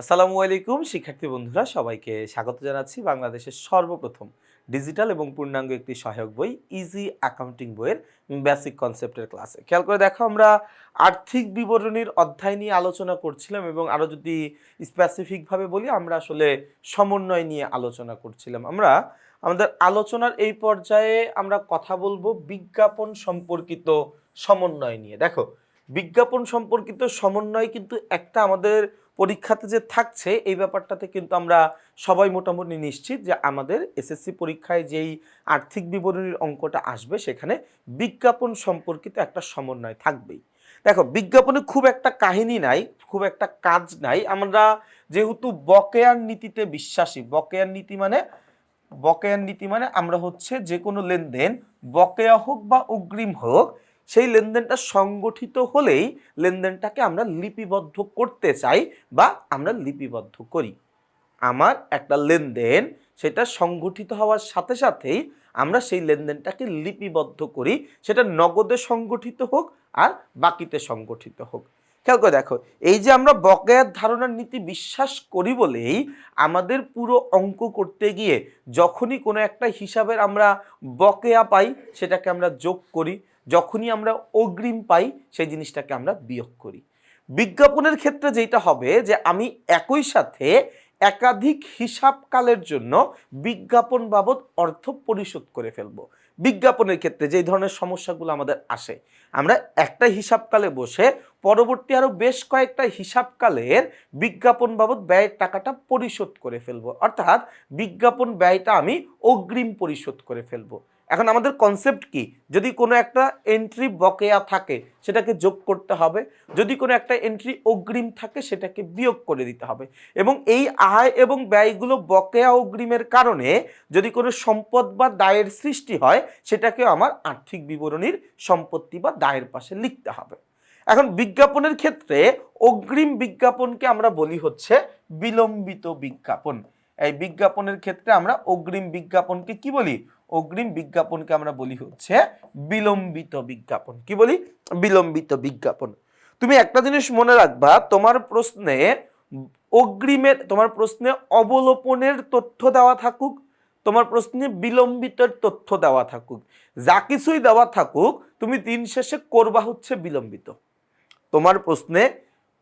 আসসালামু আলাইকুম, শিক্ষার্থী বন্ধুরা, সবাইকে স্বাগত জানাচ্ছি বাংলাদেশের সর্বপ্রথম ডিজিটাল এবং পূর্ণাঙ্গ একটি সহায়ক বই ইজি অ্যাকাউন্টিং বইয়ের বেসিক কনসেপ্টের ক্লাসে খেয়াল করে দেখো, আমরা আর্থিক বিবরণীর অধ্যায় নিয়ে আলোচনা করছিলাম এবং আরও যদি স্পেসিফিকভাবে বলি, আমরা আসলে সমন্বয় নিয়ে আলোচনা করছিলাম। আমরা আমাদের আলোচনার এই পর্যায়ে আমরা কথা বলব বিজ্ঞাপন সম্পর্কিত সমন্বয় নিয়ে। দেখো, বিজ্ঞাপন সম্পর্কিত সমন্বয় কিন্তু একটা আমাদের পরীক্ষাতে যে থাকছে, এই ব্যাপারটাতে কিন্তু আমরা সবাই মোটামুটি নিশ্চিত যে আমাদের এসএসসি পরীক্ষায় যেই আর্থিক বিবরণীর অঙ্কটা আসবে, সেখানে বিজ্ঞাপন সম্পর্কিত একটা সমন্বয় থাকবেই। দেখো, বিজ্ঞাপনে খুব একটা কাহিনী নাই, খুব একটা কাজ নাই। আমরা যেহেতু বকেয়ার নীতিতে বিশ্বাসী, বকেয়ার নীতি মানে বকেয়ার নীতি মানে আমরা হচ্ছে যে কোনো লেনদেন বকেয়া হোক বা অগ্রিম হোক সেই লেনদেনটা সংগঠিত হলেই লেনদেনটাকে আমরা লিপিবদ্ধ করতে চাই বা আমরা লিপিবদ্ধ করি। আমার একটা লেনদেন, সেটা সংগঠিত হওয়ার সাথে সাথেই আমরা সেই লেনদেনটাকে লিপিবদ্ধ করি। সেটা নগদে সংগঠিত হোক আর বাকিতে সংগঠিত হোক। খেয়াল করে দেখো, এই যে আমরা বকেয়ার ধারণার নীতি বিশ্বাস করি বলেই আমাদের পুরো অঙ্ক করতে গিয়ে যখনই কোনো একটা হিসাবের আমরা বকেয়া পাই, সেটাকে আমরা যোগ করি। যখনই আমরা অগ্রিম পাই, সেই জিনিসটাকে আমরা বিয়োগ করি। বিজ্ঞাপনের ক্ষেত্রে যেটা হবে যে, আমি একই সাথে একাধিক হিসাবকালের জন্য বিজ্ঞাপন বাবদ অর্থ পরিশোধ করে ফেলব। বিজ্ঞাপনের ক্ষেত্রে যেই ধরনের সমস্যাগুলো আমাদের আসে, আমরা একটা হিসাবকালে বসে পরবর্তী আরও বেশ কয়েকটা হিসাবকালের বিজ্ঞাপন বাবদ ব্যয়ের টাকাটা পরিশোধ করে ফেলব। অর্থাৎ বিজ্ঞাপন ব্যয়টা আমি অগ্রিম পরিশোধ করে ফেলব। এখন আমাদের কনসেপ্ট কি? যদি কোনো একটা এন্ট্রি বকেয়া থাকে, সেটাকে যোগ করতে হবে। যদি কোনো একটা এন্ট্রি অগ্রিম থাকে, সেটাকে বিয়োগ করে দিতে হবে। এবং এই আয় এবং ব্যয়গুলো বকেয়া অগ্রিমের কারণে যদি কোনো সম্পদ বা দায়ের সৃষ্টি হয়, সেটাকেও আমার আর্থিক বিবরণীর সম্পত্তি বা দায়ের পাশে লিখতে হবে। এখন বিজ্ঞাপনের ক্ষেত্রে অগ্রিম বিজ্ঞাপনকে আমরা বলি হচ্ছে বিলম্বিত বিজ্ঞাপন। এই বিজ্ঞাপনের ক্ষেত্রে আমরা অগ্রিম বিজ্ঞাপনকে কি বলি? অগ্রিম বিজ্ঞাপনকে আমরা বলি হচ্ছে বিলম্বিত বিজ্ঞাপন। কি বলি? বিলম্বিত বিজ্ঞাপন। তুমি একটা জিনিস মনে রাখবা, তোমার প্রশ্নে অগ্রিমের, তোমার প্রশ্নে অবলোপনের তথ্য দেওয়া থাকুক, তোমার প্রশ্নে বিলম্বিতের তথ্য দেওয়া থাকুক, যা কিছুই দেওয়া থাকুক, তুমি দিন শেষে করবা হচ্ছে বিলম্বিত। তোমার প্রশ্নে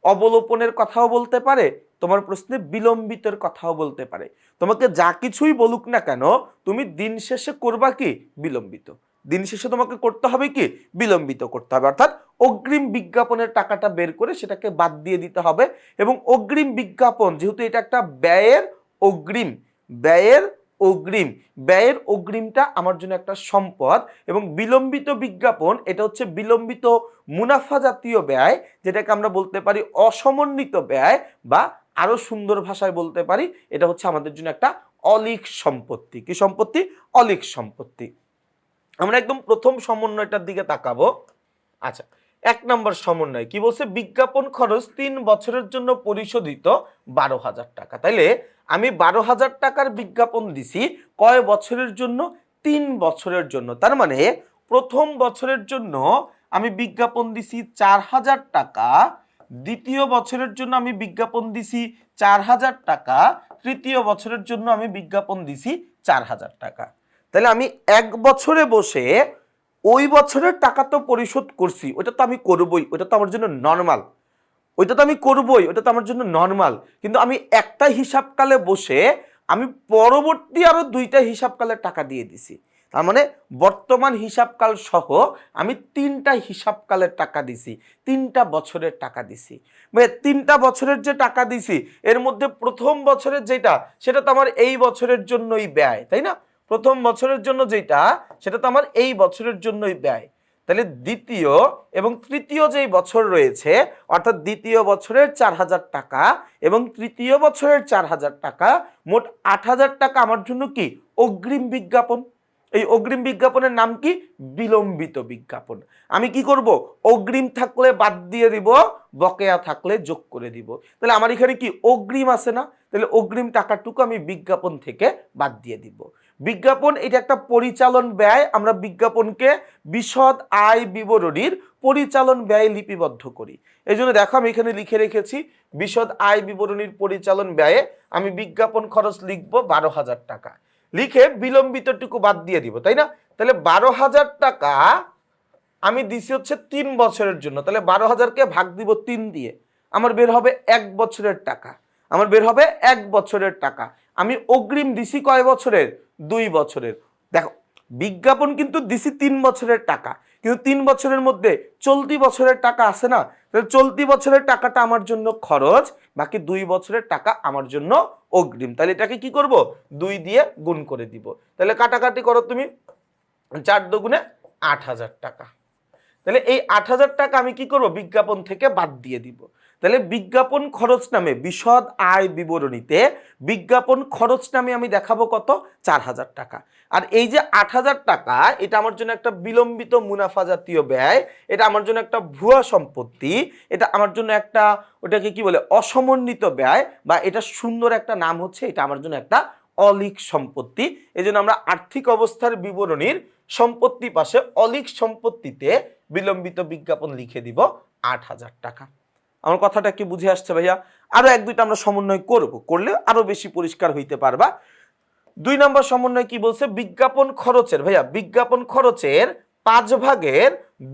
অবলোপনের কথাও বলতে পারে তোমার প্রশ্নে বিলম্বিতের কথাও বলতে পারে। তোমাকে যা কিছুই বলুক না কেন, তুমি দিন শেষে করবা কি? বিলম্বিত। দিন শেষে তোমাকে করতে হবে কি? বিলম্বিত করতে হবে। অর্থাৎ অগ্রিম বিজ্ঞাপনের টাকাটা বের করে সেটাকে বাদ দিয়ে দিতে হবে এবং অগ্রিম বিজ্ঞাপন, যেহেতু এটা একটা ব্যয়ের অগ্রিম ব্যয়ের অগ্রিম, ব্যয়ের অগ্রিমটা আমার জন্য একটা সম্পদ এবং বিলম্বিত বিজ্ঞাপন, এটা হচ্ছে বিলম্বিত মুনাফা জাতীয় ব্যয়, যেটাকে আমরা বলতে পারি অসমন্বিত ব্যয় বা আরও সুন্দর ভাষায় বলতে পারি, এটা হচ্ছে আমাদের জন্য একটা অলিক সম্পত্তি। কি সম্পত্তি? অলিক সম্পত্তি। আমরা একদম প্রথম সমন্বয়টার দিকে তাকাবো। আচ্ছা এক নম্বর সমন্বয়, কি বলছে? বিজ্ঞাপন খরচ তিন বছরের জন্য পরিশোধিত বারো হাজার টাকা। তাইলে আমি বারো হাজার টাকার বিজ্ঞাপন দিছি কয় বছরের জন্য? তিন বছরের জন্য। তার মানে প্রথম বছরের জন্য আমি বিজ্ঞাপন দিছি চার হাজার টাকা দ্বিতীয় বছরের জন্য আমি বিজ্ঞাপন দিছি চার হাজার টাকা, তৃতীয় বছরের জন্য আমি বিজ্ঞাপন দিছি চার হাজার টাকা। তাহলে আমি এক বছরে বসে ওই বছরের টাকা তো পরিশোধ করছি ওটা তো আমি করবই ওটা তো আমার জন্য নর্মাল ওইটা তো আমি করবই ওটা তো আমার জন্য নর্মাল কিন্তু আমি একটা হিসাবকালে বসে আমি পরবর্তী আরও দুইটা হিসাবকালে টাকা দিয়ে দিছি। তার মানে বর্তমান হিসাবকাল সহ আমি তিনটা হিসাবকালের টাকা দিছি, তিনটা বছরের টাকা দিছি। মানে তিনটা বছরের যে টাকা দিছি, এর মধ্যে প্রথম বছরের যেটা, সেটা তো আমার এই বছরের জন্যই ব্যয়, তাই না? প্রথম বছরের জন্য যেটা, সেটা তো আমার এই বছরের জন্যই ব্যয়। তাহলে দ্বিতীয় এবং তৃতীয় যেই বছর রয়েছে, অর্থাৎ দ্বিতীয় বছরের চার হাজার টাকা এবং তৃতীয় বছরের চার হাজার টাকা, মোট আট হাজার টাকা আমার জন্য কি? অগ্রিম বিজ্ঞাপন। এই অগ্রিম বিজ্ঞাপনের নাম কি? বিলম্বিত বিজ্ঞাপন। আমি কি করব? অগ্রিম থাকলে বাদ দিয়ে দিব, বকেয়া থাকলে যোগ করে দিব। তাহলে আমার এখানে কি অগ্রিম আছে না? তাহলে অগ্রিম টাকাটুকু আমি বিজ্ঞাপন থেকে বাদ দিয়ে দিব। বিজ্ঞাপন এটা একটা পরিচালন ব্যয়। আমরা বিজ্ঞাপনকে বিশদ আয় বিবরণীর পরিচালন ব্যয় লিপিবদ্ধ করি। এই জন্য দেখো আমি এখানে লিখে রেখেছি, বিশদ আয় বিবরণীর পরিচালন ব্যয়ে আমি বিজ্ঞাপন খরচ লিখব বারো হাজার টাকা। লিখে বিলম্বিতটুকু বাদ দিয়ে দিব, তাই না? তাহলে বারো হাজার টাকা আমি দিছি হচ্ছে তিন বছরের জন্য, তাহলে বারো হাজারকে ভাগ দিব তিন দিয়ে, আমার বের হবে এক বছরের টাকা, আমার বের হবে এক বছরের টাকা, আমি অগ্রিম দিছি কয় বছরের? দুই বছরের। দেখো, বিজ্ঞাপন কিন্তু দিছি তিন বছরের টাকা, কিন্তু তিন বছরের মধ্যে চলতি বছরের টাকা আছে না? চলতি বছরের টাকাটা আমার জন্য খরচ, বাকি দুই বছরের টাকা আমার জন্য অগ্রিম। তাহলে এটাকে কি করব? দুই দিয়ে গুণ করে দিব। তাহলে কাটাকাটি করো তুমি চার দুগুণে আট হাজার টাকা। তাহলে এই আট হাজার টাকা আমি কি করব? বিজ্ঞাপন থেকে বাদ দিয়ে দিব। তাহলে বিজ্ঞাপন খরচ নামে বিশদ আয় বিবরণীতে বিজ্ঞাপন খরচ নামে আমি দেখাবো কত? চার হাজার টাকা। আর এই যে আট হাজার টাকা, এটা আমার জন্য একটা বিলম্বিত মুনাফা জাতীয় ব্যয়, এটা আমার জন্য একটা ভুয়া সম্পত্তি, এটা আমার জন্য একটা ওটাকে কি বলে? অসমন্বিত ব্যয়, বা এটা সুন্দর একটা নাম হচ্ছে, এটা আমার জন্য একটা অলিক সম্পত্তি। এই আমরা আর্থিক অবস্থার বিবরণীর সম্পত্তি পাশে অলিক সম্পত্তিতে বিলম্বিত বিজ্ঞাপন লিখে দিব আট হাজার টাকা। আমার কথাটা কি বুঝে আসছে ভাইয়া। আরও এক দুইটা আমরা সমন্বয় করব, করলে আরও বেশি পরিষ্কার হইতে পারবা। দুই নম্বর সমন্বয় কি বলছে? বিজ্ঞাপন খরচের। ভাইয়া, বিজ্ঞাপন খরচের পাঁচ ভাগের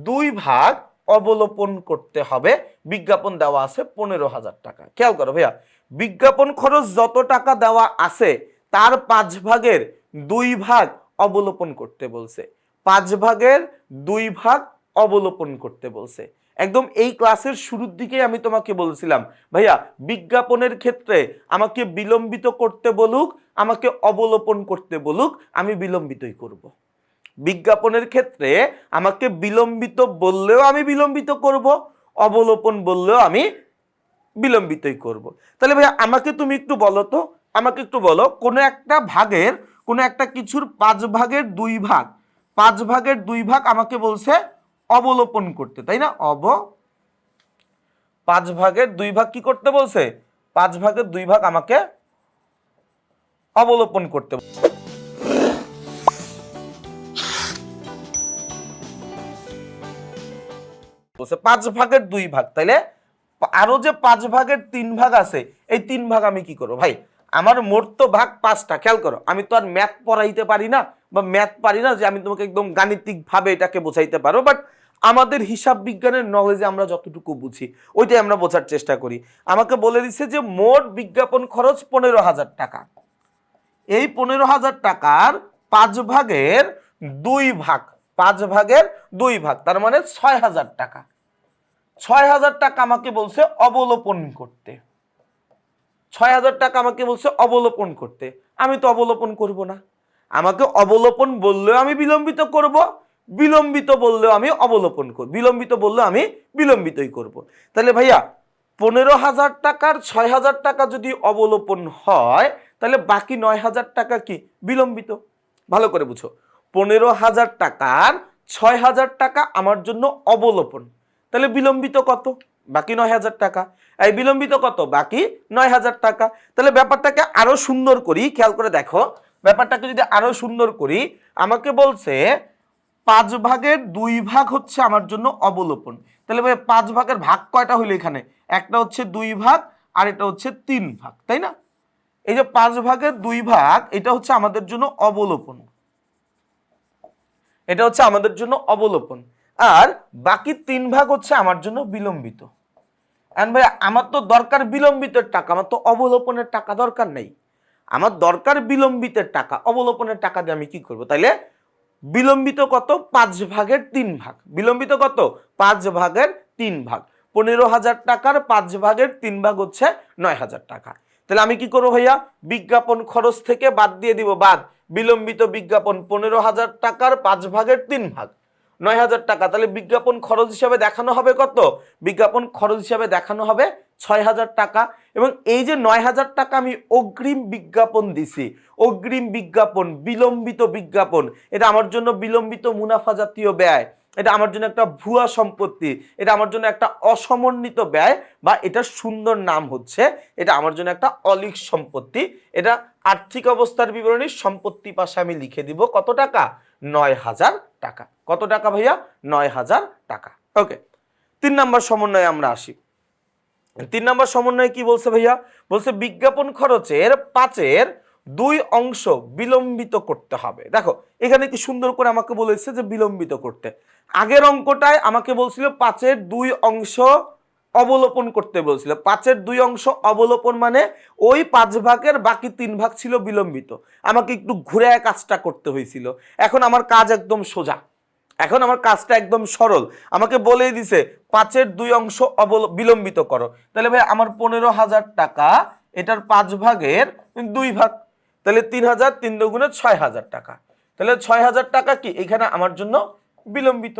দুই ভাগ অবলোপন করতে হবে। বিজ্ঞাপন দেওয়া আছে পনেরো হাজার টাকা। খেয়াল করো ভাইয়া, বিজ্ঞাপন খরচ যত টাকা দেওয়া আছে, তার পাঁচ ভাগের দুই ভাগ অবলোপন করতে বলছে। পাঁচ ভাগের দুই ভাগ অবলোপন করতে বলছে। একদম এই ক্লাসের শুরুর দিকেই আমি তোমাকে বলছিলাম, ভাইয়া, বিজ্ঞাপনের ক্ষেত্রে আমাকে বিলম্বিত করতে বলুক, আমাকে অবলোপন করতে বলুক, আমি বিলম্বিতই করব। বিজ্ঞাপনের ক্ষেত্রে আমাকে বিলম্বিত বললেও আমি বিলম্বিত করব, অবলোপন বললেও আমি বিলম্বিতই করব। তাহলে ভাইয়া, আমাকে তুমি একটু বলো তো, আমাকে একটু বলো, কোনো একটা ভাগের, কোনো একটা কিছুর পাঁচ ভাগের দুই ভাগ, পাঁচ ভাগের দুই ভাগ আমাকে বলছে অবলোপন করতে, তাই না? অব পাঁচ ভাগের দুই ভাগ কি করতে বলছে? পাঁচ ভাগের দুই ভাগ আমাকে অবলোপন করতে বলছে। পাঁচ ভাগের দুই ভাগ, তাইলে আরও যে পাঁচ ভাগের তিন ভাগ আছে, এই তিন ভাগ আমি কি করব? ভাই আমার মোট তো ভাগ পাঁচটা, খেয়াল করো। আমি তো আর ম্যাথ পড়াইতে পারি না বা ম্যাথ পারি না যে আমি তোমাকে একদম গাণিতিকভাবে এটাকে বোঝাইতে পারো বাট আমাদের হিসাব বিজ্ঞানের নলেজে আমরা যতটুকু বুঝি, ওইটাই আমরা বোঝার চেষ্টা করি। আমাকে বলে দিচ্ছে যে মোট বিজ্ঞাপন খরচ পনেরো হাজার টাকা। এই পনেরো হাজার টাকার পাঁচ ভাগের দুই ভাগ, পাঁচ ভাগের দুই ভাগ, তার মানে ছয় হাজার টাকা। ছয় হাজার টাকা আমাকে বলছে অবলোপন করতে। ছয় হাজার টাকা আমাকে বলছে অবলোপন করতে। আমি তো অবলোপন করব না। আমাকে অবলোপন বললেও আমি বিলম্বিত করব, বিলম্বিত বললেও আমি অবলোপন করব বিলম্বিত বললেও আমি বিলম্বিতই করব। তাহলে ভাইয়া, পনেরো হাজার টাকার ছয় হাজার টাকা যদি অবলোপন হয়, তাহলে বাকি নয় হাজার টাকা কি? বিলম্বিত। ভালো করে বুঝো। পনেরো হাজার টাকার ছয় হাজার টাকা আমার জন্য অবলোপন। তাহলে বিলম্বিত কত? বাকি নয় হাজার টাকা। এই বিলম্বিত কত? বাকি নয় হাজার টাকা। তাহলে ব্যাপারটাকে আরও সুন্দর করি, খেয়াল করে দেখো। ব্যাপারটাকে যদি আরও সুন্দর করি, আমাকে বলছে, পাঁচ ভাগের দুই ভাগ হচ্ছে আমার জন্য অবলোপন। তাহলে ভাই, পাঁচ ভাগের ভাগ কয়টা হইল এখানে? একটা হচ্ছে দুই ভাগ, আর এটা হচ্ছে তিন ভাগ, তাই না? এই যে পাঁচ ভাগের দুই ভাগ, এটা হচ্ছে আমাদের জন্য অবলোপন। এটা হচ্ছে আমাদের জন্য অবলোপন। আর বাকি তিন ভাগ হচ্ছে আমার জন্য বিলম্বিত। এখন ভাই আমার তো দরকার বিলম্বিতের টাকা, আমার তো অবলোপনের টাকা দরকার নেই। আমার দরকার বিলম্বিতের টাকা, অবলোপনের টাকা দিয়ে আমি কি করব? তাইলে বিলম্বিত কত? পাঁচ ভাগের তিন ভাগ। বিলম্বিত কত? পাঁচ ভাগের তিন ভাগ। পনেরো হাজার টাকার পাঁচ ভাগের তিন ভাগ হচ্ছে নয় হাজার টাকা। তাহলে আমি কি করব ভাইয়া? বিজ্ঞাপন খরচ থেকে বাদ দিয়ে দিব বাদ। বিলম্বিত বিজ্ঞাপন পনেরো হাজার টাকার পাঁচ ভাগের তিন ভাগ। নয় হাজার টাকা। তাহলে বিজ্ঞাপন খরচ হিসাবে দেখানো হবে কত? বিজ্ঞাপন খরচ হিসাবে দেখানো হবে ছয় হাজার টাকা। এবং এই যে নয় হাজার টাকা আমি অগ্রিম বিজ্ঞাপন দিছি, অগ্রিম বিজ্ঞাপন, বিলম্বিত বিজ্ঞাপন, এটা আমার জন্য বিলম্বিত মুনাফা জাতীয় ব্যয়, এটা আমার জন্য একটা ভুয়া সম্পত্তি, এটা আমার জন্য একটা অসমন্বিত ব্যয় বা এটা সুন্দর নাম হচ্ছে, এটা আমার জন্য একটা অলিক সম্পত্তি, এটা আর্থিক অবস্থার বিবরণী সম্পত্তি পাশে আমি লিখে দিব কত টাকা? নয় হাজার টাকা। কত টাকা ভাইয়া? নয় হাজার টাকা। ওকে তিন নম্বর সমন্বয়ে আমরা আসি। তিন নম্বর সমন্বয়ে কি বলছে ভাইয়া? বলছে বিজ্ঞাপন খরচের পাঁচের দুই অংশ বিলম্বিত করতে হবে। দেখো, এখানে কি সুন্দর করে আমাকে বলেছে যে বিলম্বিত করতে। আগের অঙ্কটায় আমাকে বলছিল পাঁচের দুই অংশ অবলোপন করতে বলছিল। পাঁচের দুই অংশ অবলোপন মানে ওই পাঁচ ভাগের বাকি তিন ভাগ ছিল বিলম্বিত। আমাকে একটু ঘুরে কাজটা করতে হয়েছিল। এখন আমার কাজ একদম সোজা। এখন আমার কাজটা একদম সরল। আমাকে বলেই দিছে, পাঁচের দুই অংশ অবল, বিলম্বিত করো। তাহলে ভাই, আমার পনেরো হাজার টাকা, এটার পাঁচ ভাগের দুই ভাগ। তাহলে তিন হাজার তিন দুগুণে ছয় হাজার টাকা। তাহলে ছয় হাজার টাকা কি? এখানে আমার জন্য বিলম্বিত।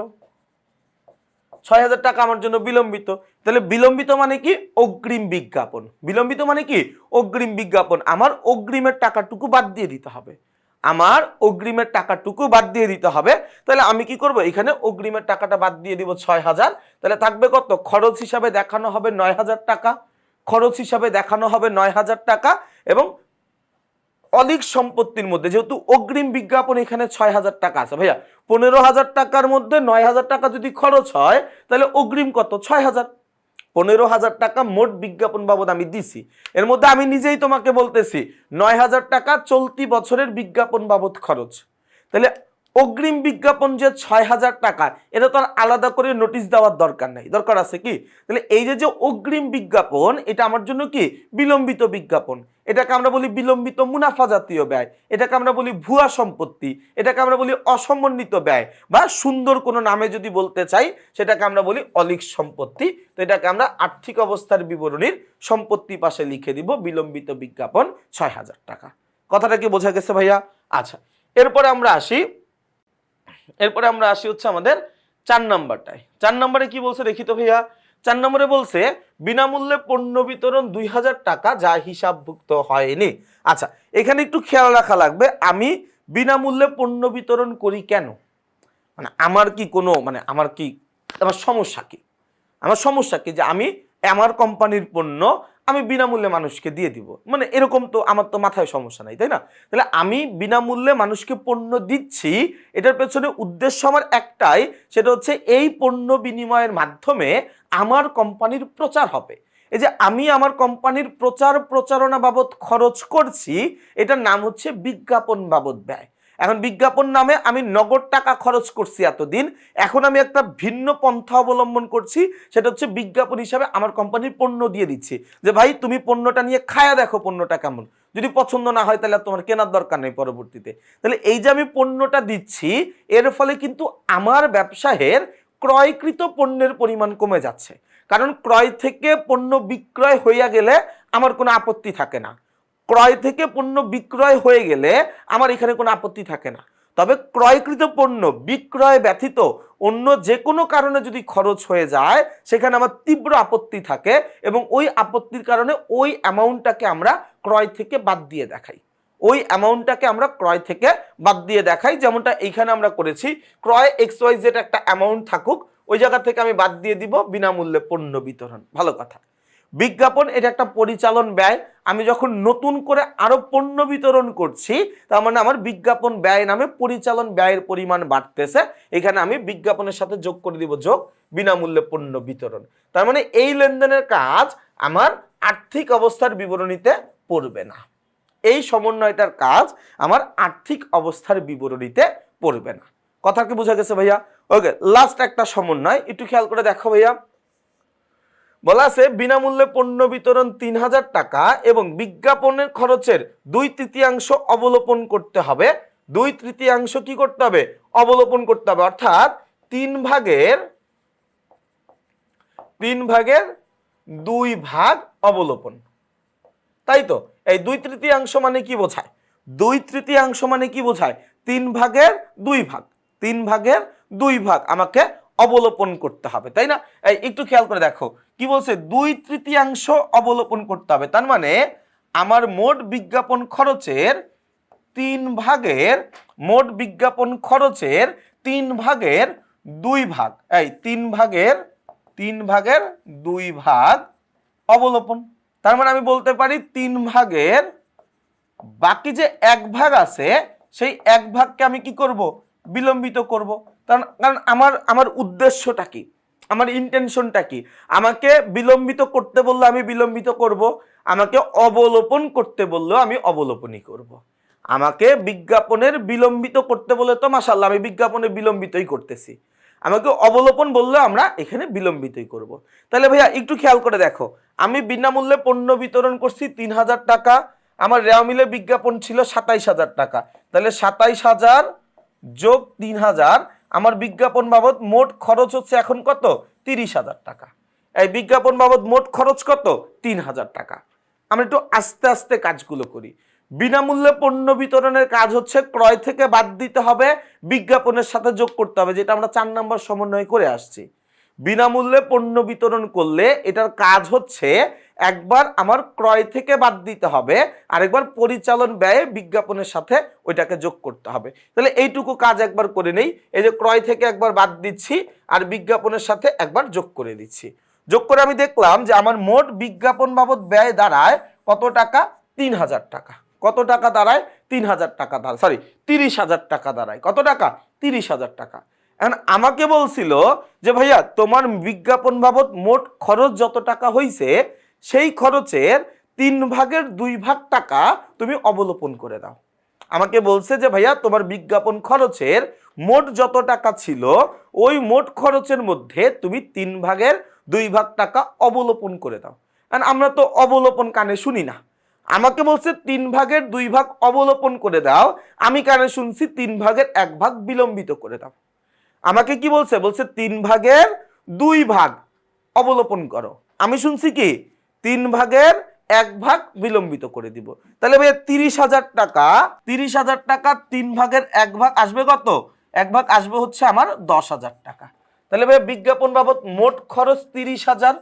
ছয় হাজার টাকা আমার জন্য বিলম্বিত। তাহলে বিলম্বিত মানে কি? অগ্রিম বিজ্ঞাপন। বিলম্বিত মানে কি? অগ্রিম বিজ্ঞাপন। আমার অগ্রিমের টাকাটুকু বাদ দিয়ে দিতে হবে। আমার অগ্রিমের টাকাটুকু বাদ দিয়ে দিতে হবে। তাহলে আমি কি করব? এখানে অগ্রিমের টাকাটা বাদ দিয়ে দিব ছয় হাজার। তাহলে থাকবে কত? খরচ হিসাবে দেখানো হবে নয় হাজার টাকা। খরচ হিসাবে দেখানো হবে নয় হাজার টাকা এবং অলিক সম্পত্তির মধ্যে, যেহেতু অগ্রিম বিজ্ঞাপন এখানে ছয় হাজার টাকা আছে। ভাইয়া, পনেরো হাজার টাকার মধ্যে নয় হাজার টাকা যদি খরচ হয়, তাহলে অগ্রিম কত? ছয় হাজার। পনেরো হাজার টাকা মোট বিজ্ঞাপন বাবদ আমি দিছি। এর মধ্যে আমি নিজেই তোমাকে বলতেছি, নয় হাজার টাকা চলতি বছরের বিজ্ঞাপন বাবদ খরচ। তাহলে অগ্রিম বিজ্ঞাপন যে ছয় হাজার টাকা, এটা তো আর আলাদা করে নোটিশ দেওয়ার দরকার নাই। দরকার আছে কি? তাহলে এই যে যে অগ্রিম বিজ্ঞাপন, এটা আমার জন্য কি? বিলম্বিত বিজ্ঞাপন। এটাকে আমরা বলি বিলম্বিত মুনাফা জাতীয় ব্যয়। এটাকে আমরা বলি ভুয়া সম্পত্তি। এটাকে আমরা বলি অসমন্বিত ব্যয় বা সুন্দর কোনো নামে যদি বলতে চাই, সেটাকে আমরা বলি অলিক সম্পত্তি। তো এটাকে আমরা আর্থিক অবস্থার বিবরণীর সম্পত্তি পাশে লিখে দিব বিলম্বিত বিজ্ঞাপন ছয় হাজার টাকা। কথাটা কি বোঝা গেছে ভাইয়া? আচ্ছা। এরপরে আমরা আসি এরপরে আমরা আসি হচ্ছে আমাদের চার নাম্বারটায়। চার নম্বরে কি বলছে দেখি তো ভাইয়া? চার নম্বরে বলছে, বিনামূল্যে পণ্য বিতরণ দুই হাজার টাকা যা হিসাবভুক্ত হয়নি। আচ্ছা এখানে একটু খেয়াল রাখা লাগবে, আমি বিনামূল্যে পণ্য বিতরণ করি কেন? মানে আমার কি কোনো মানে আমার কি, আমার সমস্যা কি? আমার সমস্যা কি যে আমি আমার কোম্পানির পণ্য আমি বিনামূল্যে মানুষকে দিয়ে দিব। মানে এরকম তো আমার তো মাথায় সমস্যা নাই, তাই না? তাহলে আমি বিনামূল্যে মানুষকে পণ্য দিচ্ছি, এটার পেছনে উদ্দেশ্য আমার একটাই, সেটা হচ্ছে এই পণ্য বিনিময়ের মাধ্যমে আমার কোম্পানির প্রচার হবে। এই যে আমি আমার কোম্পানির প্রচার প্রচারণা বাবদ খরচ করছি, এটার নাম হচ্ছে বিজ্ঞাপন বাবদ ব্যয়। এখন বিজ্ঞাপন নামে আমি নগদ টাকা খরচ করছি এতদিন। এখন আমি একটা ভিন্ন পন্থা অবলম্বন করছি, সেটা হচ্ছে বিজ্ঞাপন হিসাবে আমার কোম্পানির পণ্য দিয়ে দিচ্ছি। যে ভাই, তুমি পণ্যটা নিয়ে খায়া দেখো পণ্যটা কেমন। যদি পছন্দ না হয়, তাহলে তোমার কেনার দরকার নেই পরবর্তীতে। তাহলে এই যে আমি পণ্যটা দিচ্ছি, এর ফলে কিন্তু আমার ব্যবসায়ের ক্রয়কৃত পণ্যের পরিমাণ কমে যাচ্ছে। কারণ ক্রয় থেকে পণ্য বিক্রয় হইয়া গেলে আমার কোনো আপত্তি থাকে না। ক্রয় থেকে পণ্য বিক্রয় হয়ে গেলে আমার এখানে কোনো আপত্তি থাকে না। তবে ক্রয়কৃত পণ্য বিক্রয় ব্যতীত অন্য যে কোনো কারণে যদি খরচ হয়ে যায়, সেখানে আমার তীব্র আপত্তি থাকে এবং ওই আপত্তির কারণে ওই অ্যামাউন্টটাকে আমরা ক্রয় থেকে বাদ দিয়ে দেখাই। ওই অ্যামাউন্টটাকে আমরা ক্রয় থেকে বাদ দিয়ে দেখাই, যেমনটা এইখানে আমরা করেছি। ক্রয় এক্স ওয়াই জেড একটা অ্যামাউন্ট থাকুক, ওই জায়গা থেকে আমি বাদ দিয়ে দিব, বিনামূল্যে পণ্য বিতরণ। ভালো কথা। বিজ্ঞাপন এটা একটা পরিচালন ব্যয় আমি যখন নতুন করে আরও পণ্য বিতরণ করছি, তার মানে আমার বিজ্ঞাপন ব্যয় নামে পরিচালন ব্যয়ের পরিমাণ বাড়তেছে, এখানে আমি বিজ্ঞাপনের সাথে যোগ করে দিব যোগ বিনামূল্যে পণ্য বিতরণ। তার মানে এই লেনদেনের কাজ আমার আর্থিক অবস্থার বিবরণীতে পড়বে না। এই সমন্বয়টার কাজ আমার আর্থিক অবস্থার বিবরণীতে পড়বে না। কথা কি বোঝা গেছে ভাইয়া? ওকে লাস্ট একটা সমন্বয়, একটু খেয়াল করে দেখো ভাইয়া। বলা আছে, বিনামূল্যে পণ্য বিতরণ তিন হাজার টাকা এবং বিজ্ঞাপনের খরচের দুই তৃতীয়াংশ অবলোপন করতে হবে। দুই তৃতীয়াংশ কি করতে হবে? অবলোপন করতে হবে। অর্থাৎ তিন ভাগের তিন ভাগের দুই ভাগ অবলোপন। তাই তো? এই দুই তৃতীয়াংশ মানে কি বোঝায়? দুই তৃতীয়াংশ মানে কি বোঝায়? তিন ভাগের দুই ভাগ। তিন ভাগের দুই ভাগ। আমাকে অবলোপন করতে হবে, তাই না? একটু খেয়াল করে দেখো, কি বলছে? দুই তৃতীয়াংশ অবলোপন করতে হবে, তার মানে আমার মোট বিজ্ঞাপন খরচের তিন ভাগের, মোট বিজ্ঞাপন খরচের তিন ভাগের দুই ভাগ, এই তিন ভাগের তিন ভাগের দুই ভাগ অবলোপন, তার মানে আমি বলতে পারি তিন ভাগের বাকি যে এক ভাগ আছে, সেই এক ভাগকে আমি কি করব? বিলম্বিত করব। কারণ কারণ আমার আমার উদ্দেশ্যটা কি আমার ইন্টেনশনটা কি আমাকে বিলম্বিত করতে বললে আমি বিলম্বিত করব, আমাকে অবলোপন করতে বললেও আমি অবলোপনই করব। আমাকে বিজ্ঞাপনের বিলম্বিত করতে বলে তো মাসাল্লাহ আমি বিজ্ঞাপনে বিলম্বিতই করতেছি আমাকে অবলোপন বললে আমরা এখানে বিলম্বিতই করব। তাহলে ভাইয়া একটু খেয়াল করে দেখো, আমি বিনামূল্যে পণ্য বিতরণ করছি তিন হাজার টাকা, আমার রেওমিলে বিজ্ঞাপন ছিল সাতাইশ হাজার টাকা তাহলে সাতাইশ হাজার যোগ তিন হাজার আমার বিজ্ঞাপন বাবদ মোট খরচ হচ্ছে এখন কত? তিরিশ হাজার টাকা। এই বিজ্ঞাপন বাবদ মোট খরচ কত? তিন হাজার টাকা। আমরা একটু আস্তে আস্তে কাজগুলো করি। বিনামূল্যে পণ্য বিতরণের কাজ হচ্ছে ক্রয় থেকে বাদ দিতে হবে, বিজ্ঞাপনের সাথে যোগ করতে হবে, যেটা আমরা চার নম্বর সমন্বয় করে আসছি। বিনামূল্যে পণ্য বিতরণ করলে এটার কাজ হচ্ছে একবার আমার ক্রয় থেকে বাদ দিতে হবে, আরেকবার পরিচালন ব্যয়ে বিজ্ঞাপনের সাথে ওইটাকে যোগ করতে হবে। তাহলে এইটুকু কাজ একবার করে নেই, এই যে ক্রয় থেকে একবার বাদ দিচ্ছি, আর বিজ্ঞাপনের সাথে একবার যোগ করে দিচ্ছি। যোগ করে আমি দেখলাম যে আমার মোট বিজ্ঞাপন বাবদ ব্যয় দাঁড়ায় কত টাকা? তিন হাজার টাকা। কত টাকা দাঁড়ায়? তিন হাজার টাকা দাঁড়ায় সরি তিরিশ হাজার টাকা দাঁড়ায়। কত টাকা? তিরিশ হাজার টাকা। এখন আমাকে বলছিল যে ভাইয়া, তোমার বিজ্ঞাপন বাবদ মোট খরচ যত টাকা হয়েছে সেই খরচের তিন ভাগের দুই ভাগ টাকা তুমি অবলোপন করে দাও। আমাকে বলছে যে, ভাইয়া, তোমার বিজ্ঞাপন খরচের মোট যত টাকা ছিল, ওই মোট খরচের মধ্যে তুমি তিন ভাগের দুই ভাগ টাকা অবলোপন করে দাও। কারণ আমরা তো অবলোপন কানে শুনি না। আমাকে বলছে, তিন ভাগের দুই ভাগ অবলোপন করে দাও। আমি কানে শুনছি তিন ভাগের এক ভাগ বিলম্বিত করে দাও। আমাকে কি বলছে? বলছে, তিন ভাগের দুই ভাগ অবলোপন করো। আমি শুনছি কি? তিন ভাগের এক ভাগ বিলম্বিত করে দিব। তাহলে ভাইয়া তিরিশ হাজার টাকা, তিরিশ হাজার টাকা তিন ভাগের এক ভাগ আসবে কত? এক ভাগ আসবে হচ্ছে আমার দশ হাজার টাকা। তাহলে ভাইয়া বিজ্ঞাপন বাবদ মোট খরচ তিরিশ হাজার।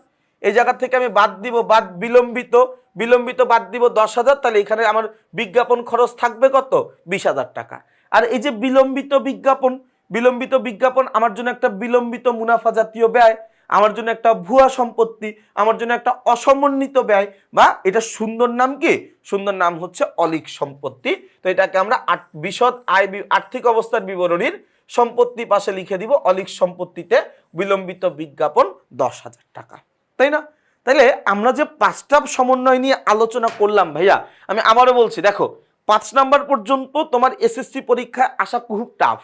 এই জায়গা থেকে আমি বাদ দিব, বাদ বিলম্বিত বিলম্বিত বাদ দিব দশ হাজার, তাহলে এখানে আমার বিজ্ঞাপন খরচ থাকবে কত? বিশ হাজার টাকা। আর এই যে বিলম্বিত বিজ্ঞাপন বিলম্বিত বিজ্ঞাপন আমার জন্য একটা বিলম্বিত মুনাফা জাতীয় ব্যয় আমার জন্য একটা ভুয়া সম্পত্তি, আমার জন্য একটা অসমন্বিত ব্যয়, বা এটা সুন্দর নাম কি? সুন্দর নাম হচ্ছে অলিক সম্পত্তি। তো এটাকে আমরা আট বিশদ আয় আর্থিক অবস্থার বিবরণীর সম্পত্তি পাশে লিখে দিব, অলিক সম্পত্তিতে বিলম্বিত বিজ্ঞাপন দশ হাজার টাকা। তাই না? তাইলে আমরা যে পাঁচটা সমন্বয় নিয়ে আলোচনা করলাম ভাইয়া, আমি আবারও বলছি, দেখো, পাঁচ নাম্বার পর্যন্ত তোমার এসএসসি পরীক্ষায় আসা খুব টাফ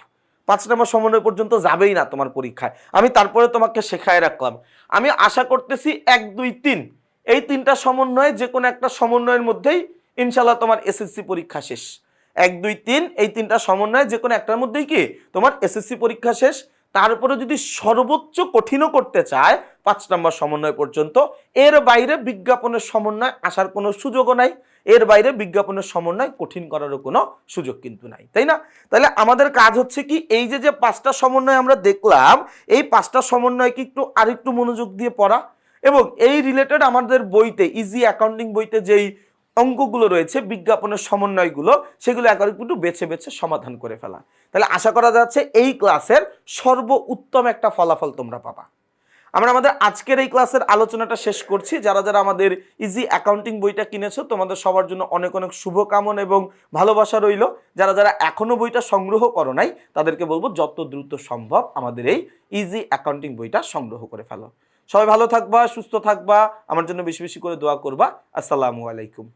পাঁচ নম্বর সমন্বয় পর্যন্ত যাবেই না তোমার পরীক্ষায়। আমি তারপরে তোমাকে শেখায় রাখলাম। আমি আশা করতেছি এক, দুই, তিন। এই তিনটা সমন্বয়ে যে কোনো একটা সমন্বয়ের মধ্যেই ইনশাল্লাহ তোমার এসএসসি পরীক্ষা শেষ। এক, দুই, তিন, এই তিনটা সমন্বয়ে যে কোনো একটার মধ্যেই কি তোমার এসএসসি পরীক্ষা শেষ। তারপরে যদি সর্বোচ্চ কঠিনও করতে চায় পাঁচ নম্বর সমন্বয় পর্যন্ত, এর বাইরে বিজ্ঞাপনের সমন্বয় আসার কোনো সুযোগও নাই। এর বাইরে বিজ্ঞাপনের সমন্বয় কঠিন করারও কোনো সুযোগ কিন্তু নাই, তাই না? তাহলে আমাদের কাজ হচ্ছে কি, এই যে যে পাঁচটা সমন্বয় আমরা দেখলাম, এই পাঁচটা সমন্বয়কে একটু আরেকটু মনোযোগ দিয়ে পড়া? এবং এই রিলেটেড আমাদের বইতে ইজি অ্যাকাউন্টিং বইতে যেই অঙ্কগুলো রয়েছে, বিজ্ঞাপনের সমন্বয়গুলো, সেগুলো একবার একটু বেছে বেছে সমাধান করে ফেলা। তাহলে আশা করা যাচ্ছে এই ক্লাসের সর্ব উত্তম একটা ফলাফল তোমরা পাবা। আমরা আমাদের আজকের এই ক্লাসের আলোচনাটা শেষ করছি। যারা যারা আমাদের ইজি অ্যাকাউন্টিং বইটা কিনেছো, তোমাদের সবার জন্য অনেক অনেক শুভকামনা এবং ভালোবাসা রইল। যারা যারা এখনও বইটা সংগ্রহ করো নাই, তাদেরকে বলব যত দ্রুত সম্ভব আমাদের এই ইজি অ্যাকাউন্টিং বইটা সংগ্রহ করে ফেলো। সবাই ভালো থাকবা, সুস্থ থাকবা, আমার জন্য বেশি বেশি করে দোয়া করবা। আসসালামু আলাইকুম।